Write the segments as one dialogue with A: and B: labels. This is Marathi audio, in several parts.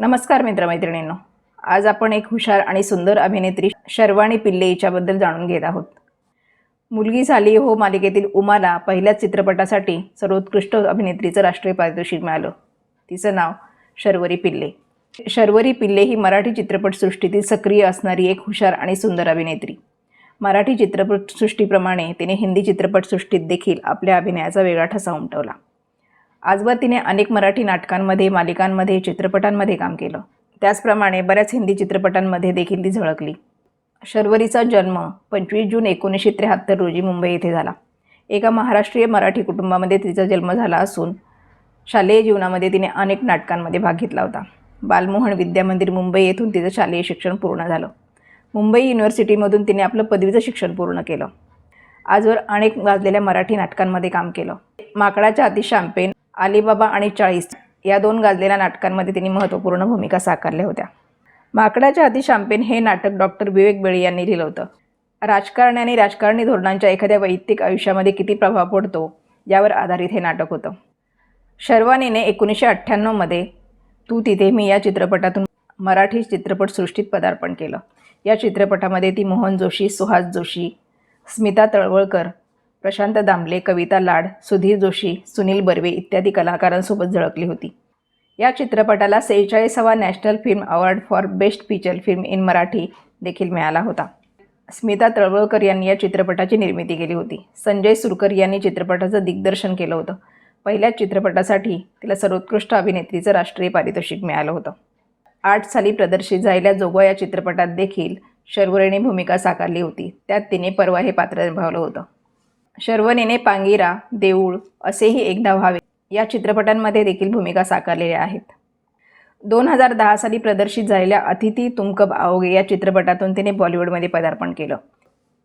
A: नमस्कार मित्रमैत्रिणींनो. आज आपण एक हुशार आणि सुंदर अभिनेत्री शर्वाणी पिल्ले हिच्याबद्दल जाणून घेत आहोत. मुलगी झाली हो मालिकेतील उमाला पहिल्याच चित्रपटासाठी सर्वोत्कृष्ट अभिनेत्रीचं राष्ट्रीय पारितोषिक मिळालं. तिचं नाव शर्वरी पिल्ले. शर्वरी पिल्ले ही मराठी चित्रपटसृष्टीतील सक्रिय असणारी एक हुशार आणि सुंदर अभिनेत्री. मराठी चित्रपटसृष्टीप्रमाणे तिने हिंदी चित्रपटसृष्टीत देखील आपल्या अभिनयाचा वेगळा ठसा उमटवला. आजवर तिने अनेक मराठी नाटकांमध्ये मालिकांमध्ये चित्रपटांमध्ये काम केलं. त्याचप्रमाणे बऱ्याच हिंदी चित्रपटांमध्ये देखील ती झळकली. शर्वरीचा जन्म पंचवीस जून एकोणीसशे त्र्याहत्तर रोजी मुंबई येथे झाला. एका महाराष्ट्रीय मराठी कुटुंबामध्ये तिचा जन्म झाला असून शालेय जीवनामध्ये तिने अनेक नाटकांमध्ये भाग घेतला होता. बालमोहन विद्यामंदिर मुंबई येथून तिचं शालेय शिक्षण पूर्ण झालं. मुंबई युनिव्हर्सिटीमधून तिने आपलं पदवीचं शिक्षण पूर्ण केलं. आजवर अनेक गाजलेल्या मराठी नाटकांमध्ये काम केलं. माकडाच्या अति शॅम्पेन अलीबाबा आणि चाळीस या दोन गाजलेल्या नाटकांमध्ये तिने महत्त्वपूर्ण भूमिका साकारल्या होत्या. माकडाच्या अति शांपेन हे नाटक डॉक्टर विवेक बेळी यांनी लिहिलं होतं. राजकारणी आणि राजकारणी धोरणांच्या एखाद्या वैयक्तिक आयुष्यामध्ये किती प्रभाव पडतो यावर आधारित हे नाटक होतं. शर्वानीने एकोणीसशे अठ्ठ्याण्णवमध्ये तू तिथे मी या चित्रपटातून मराठी चित्रपटसृष्टीत पदार्पण केलं. या चित्रपटामध्ये ती मोहन जोशी सुहास जोशी स्मिता तळवळकर प्रशांत दामले कविता लाड सुधीर जोशी सुनील बर्वे इत्यादी कलाकारांसोबत झळकली होती. या चित्रपटाला सेहेचाळीसावा national film award for best feature film in Marathi देखील मिळाला होता. स्मिता तळवळकर यांनी या चित्रपटाची निर्मिती केली होती. संजय सुरकर यांनी चित्रपटाचं दिग्दर्शन केलं होतं. पहिल्याच चित्रपटासाठी तिला सर्वोत्कृष्ट अभिनेत्रीचं राष्ट्रीय पारितोषिक मिळालं होतं. आठ साली प्रदर्शित झालेल्या जोगवा या चित्रपटात देखील शर्वरीने भूमिका साकारली होती. त्यात तिने परवा हे पात्र निभावलं होतं. शर्वनेने पांगिरा देऊळ असेही एकदा व्हावे. या चित्रपटांमध्ये देखील भूमिका साकारलेल्या आहेत. दोन हजार दहा साली प्रदर्शित झालेल्या अतिथी तुमकब आओगे या चित्रपटातून तिने बॉलिवूडमध्ये पदार्पण केलं.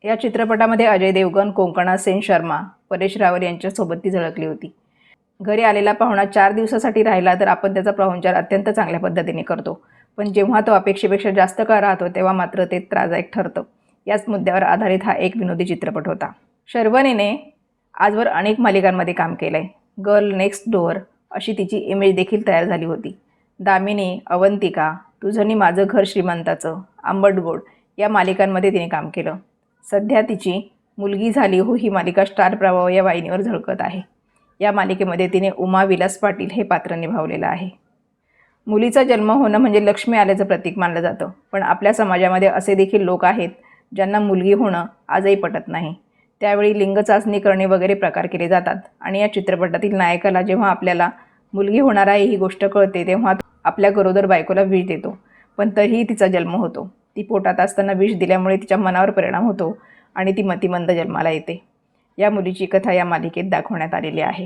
A: या चित्रपटामध्ये अजय देवगण कोंकणा सेन शर्मा परेश रावल यांच्यासोबत ती झळकली होती. घरी आलेला पाहुणा चार दिवसासाठी राहिला तर आपण त्याचा पाहुणचार अत्यंत चांगल्या पद्धतीने करतो. पण जेव्हा तो अपेक्षेपेक्षा जास्त काळ राहतो तेव्हा मात्र ते त्रासदायक ठरतं. याच मुद्द्यावर आधारित हा एक विनोदी चित्रपट होता. शर्वनीने आजवर अनेक मालिकांमध्ये काम केलं आहे गर्ल नेक्स्ट डोअर अशी तिची इमेज देखील तयार झाली होती. दामिनी अवंतिका तुझंनी माझं घर श्रीमंताचं आंबट गोड या मालिकांमध्ये तिने काम केलं. सध्या तिची मुलगी झाली हो ही मालिका स्टार प्रभाव या वाहिनीवर झळकत आहे. या मालिकेमध्ये तिने उमा विलास पाटील हे पात्र निभावलेलं आहे. मुलीचा जन्म होणं म्हणजे लक्ष्मी आल्याचं प्रतीक मानलं जातं पण आपल्या समाजामध्ये असे देखील लोक आहेत ज्यांना मुलगी होणं आजही पटत नाही. त्यावेळी लिंग चाचणी करणे वगैरे प्रकार केले जातात. आणि या चित्रपटातील नायकाला जेव्हा आपल्याला मुलगी होणार आहे ही गोष्ट कळते तेव्हा आपल्या गरोदर बायकोला विष देतो. पण तरीही तिचा जन्म होतो. ती पोटात असताना विष दिल्यामुळे तिच्या मनावर परिणाम होतो आणि ती मतिमंद जन्माला येते. या मुलीची कथा या मालिकेत दाखवण्यात आलेली आहे.